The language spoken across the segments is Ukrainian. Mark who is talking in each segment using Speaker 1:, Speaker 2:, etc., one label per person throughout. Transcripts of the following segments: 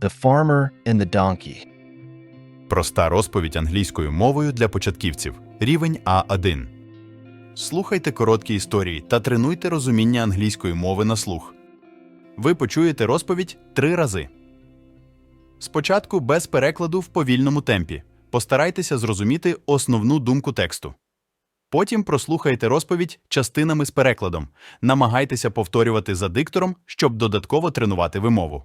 Speaker 1: The Farmer and the Donkey.
Speaker 2: Проста розповідь англійською мовою для початківців. Рівень А1. Слухайте короткі історії та тренуйте розуміння англійської мови на слух. Ви почуєте розповідь три рази. Спочатку без перекладу в повільному темпі. Постарайтеся зрозуміти основну думку тексту. Потім прослухайте розповідь частинами з перекладом. Намагайтеся повторювати за диктором, щоб додатково тренувати вимову.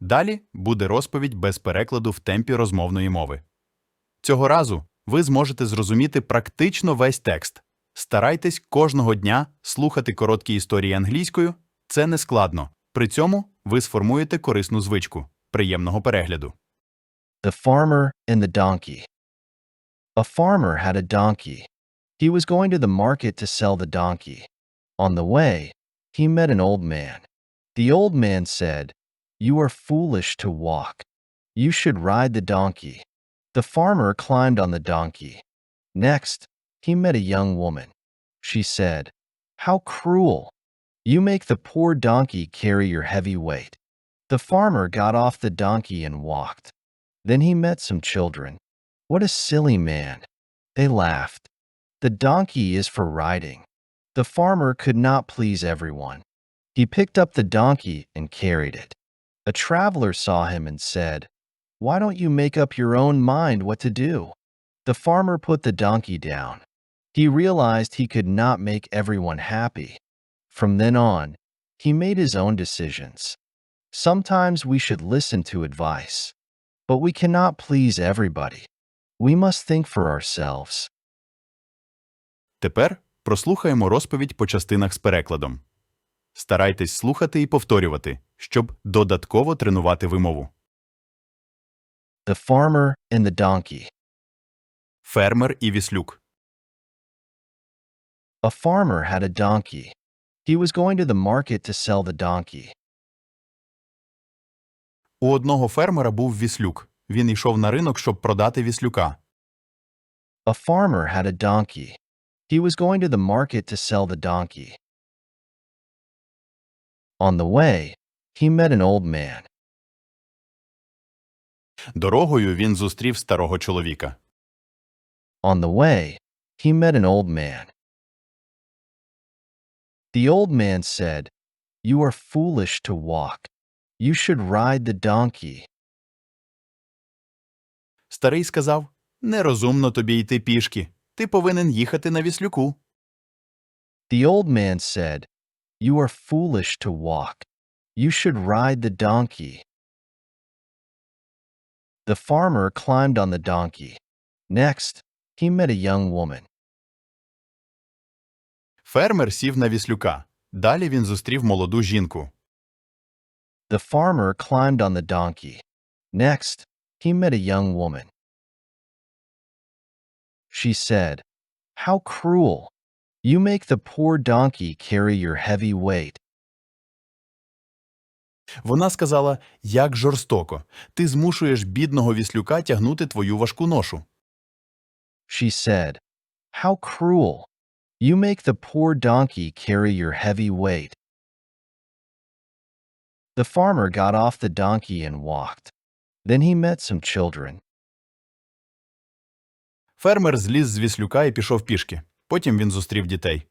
Speaker 2: Далі буде розповідь без перекладу в темпі розмовної мови. Цього разу ви зможете зрозуміти практично весь текст. Старайтесь кожного дня слухати короткі історії англійською. Це не складно. При цьому ви сформуєте корисну звичку. Приємного перегляду.
Speaker 1: The Farmer and the Donkey. A farmer had a donkey. He was going to the market to sell the donkey. On the way, he met an old man. The old man said, You are foolish to walk. You should ride the donkey. The farmer climbed on the donkey. Next, he met a young woman. She said, How cruel! You make the poor donkey carry your heavy weight. The farmer got off the donkey and walked. Then he met some children. What a silly man! They laughed. The donkey is for riding. The farmer could not please everyone. He picked up the donkey and carried it A traveler saw him and said, Why don't you make up your own mind what to do? The farmer put the donkey down. He realized he could not make everyone happy. From then on, he made his own decisions. Sometimes we should listen to advice, but we cannot please everybody. We must think for ourselves.
Speaker 2: Тепер прослухаємо розповідь по частинах з перекладом. Старайтесь слухати і повторювати, Щоб додатково тренувати вимову.
Speaker 1: The Farmer and the Donkey.
Speaker 2: Фермер і віслюк.
Speaker 1: A farmer had a donkey. He was going to the market to sell the donkey.
Speaker 2: У одного фермера був віслюк. Він йшов на ринок, щоб продати віслюка.
Speaker 1: A farmer had a donkey. He was going to the market to sell the donkey. On the way, he met an old man.
Speaker 2: Дорогою він зустрів старого чоловіка.
Speaker 1: On the way, he met an old man. The old man said, You are foolish to walk. You should ride the donkey.
Speaker 2: Старий сказав: Нерозумно тобі йти пішки. Ти повинен їхати на віслюку.
Speaker 1: The old man said, You are foolish to walk. You should ride the donkey. The farmer climbed on the donkey. Next, he met a young woman.
Speaker 2: Фермер сів на віслюка. Далі він зустрів молоду жінку.
Speaker 1: The farmer climbed on the donkey. Next, he met a young woman. She said, How cruel! You make the poor donkey carry your heavy weight.
Speaker 2: Вона сказала: Як жорстоко. Ти змушуєш бідного віслюка тягнути твою важку ношу.
Speaker 1: She said, How cruel! You make the poor donkey carry your heavy weight. The farmer got off the donkey and walked. Then he met some children.
Speaker 2: Фермер зліз з віслюка і пішов пішки. Потім він зустрів дітей.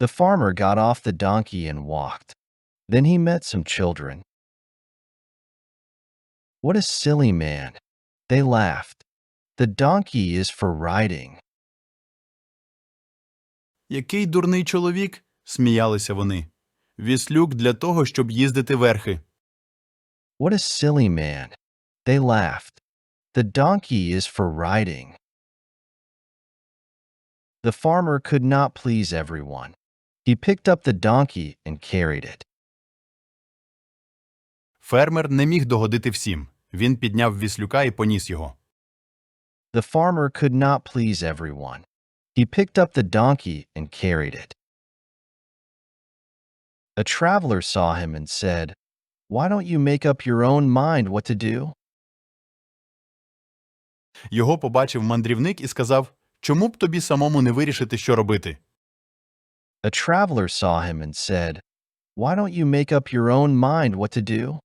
Speaker 1: The farmer got off the donkey and walked. Then he met some children. What a silly man! They laughed. The donkey is for riding.
Speaker 2: Який дурний чоловік? сміялися вони. Віслюк для того, щоб їздити верхи.
Speaker 1: What a silly man! They laughed. The donkey is for riding. The farmer could not please everyone. He picked up the donkey and carried it.
Speaker 2: Фермер не міг догодити всім. Він підняв віслюка і поніс його.
Speaker 1: The farmer could not please everyone. He picked up the donkey and carried it. A traveler saw him and said, Why don't you make up your own mind what to do?
Speaker 2: Його побачив мандрівник і сказав: Чому б тобі самому не вирішити, що робити?
Speaker 1: A traveler saw him and said, Why don't you make up your own mind what to do?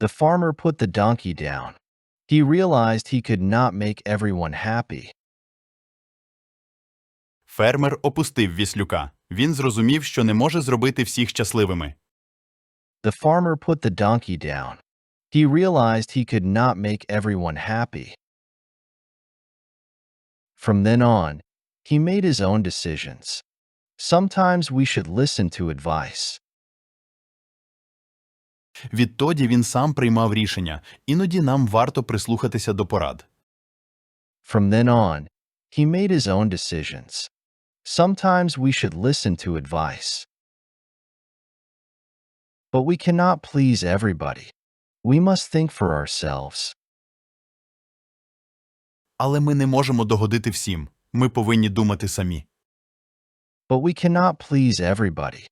Speaker 1: The farmer put the donkey down. He realized he could not make everyone happy.
Speaker 2: Фермер опустив віслюка. Він зрозумів, що не може зробити всіх щасливими.
Speaker 1: The farmer put the donkey down. He realized he could not make everyone happy. From then on, he made his own decisions. Sometimes we should listen to advice.
Speaker 2: Відтоді він сам приймав рішення. Іноді нам варто прислухатися до порад.
Speaker 1: From then on, he made his own decisions. Sometimes we should listen to advice. But we cannot please everybody. We must think for ourselves.
Speaker 2: Але ми не можемо догодити всім. Ми повинні думати самі.
Speaker 1: But we cannot please everybody.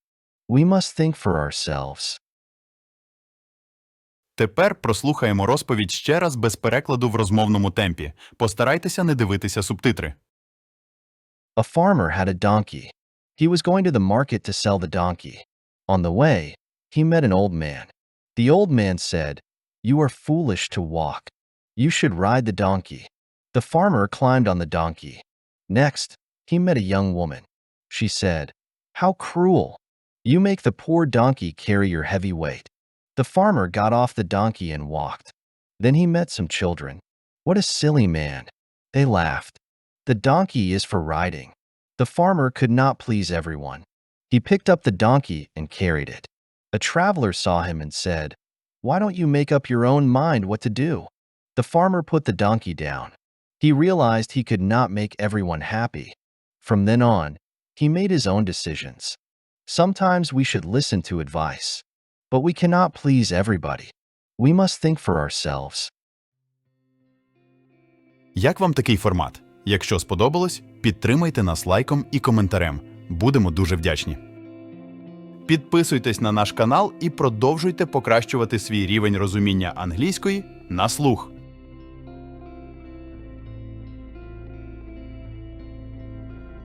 Speaker 1: We must think for ourselves.
Speaker 2: Тепер прослухаємо розповідь ще раз без перекладу в розмовному темпі. Постарайтеся не дивитися субтитри.
Speaker 1: A farmer had a donkey. He was going to the market to sell the donkey. On the way, he met an old man. The old man said, You are foolish to walk. You should ride the donkey. The farmer climbed on the donkey. Next, he met a young woman. She said, How cruel! You make the poor donkey carry your heavy weight. The farmer got off the donkey and walked. Then he met some children. What a silly man! They laughed. The donkey is for riding. The farmer could not please everyone. He picked up the donkey and carried it. A traveler saw him and said, Why don't you make up your own mind what to do? The farmer put the donkey down. He realized he could not make everyone happy. From then on, he made his own decisions. Sometimes we should listen to advice. But we cannot please everybody. We must think for ourselves.
Speaker 2: Як вам такий формат? Якщо сподобалось, підтримайте нас лайком і коментарем. Будемо дуже вдячні. Підписуйтесь на наш канал і продовжуйте покращувати свій рівень розуміння англійської на слух.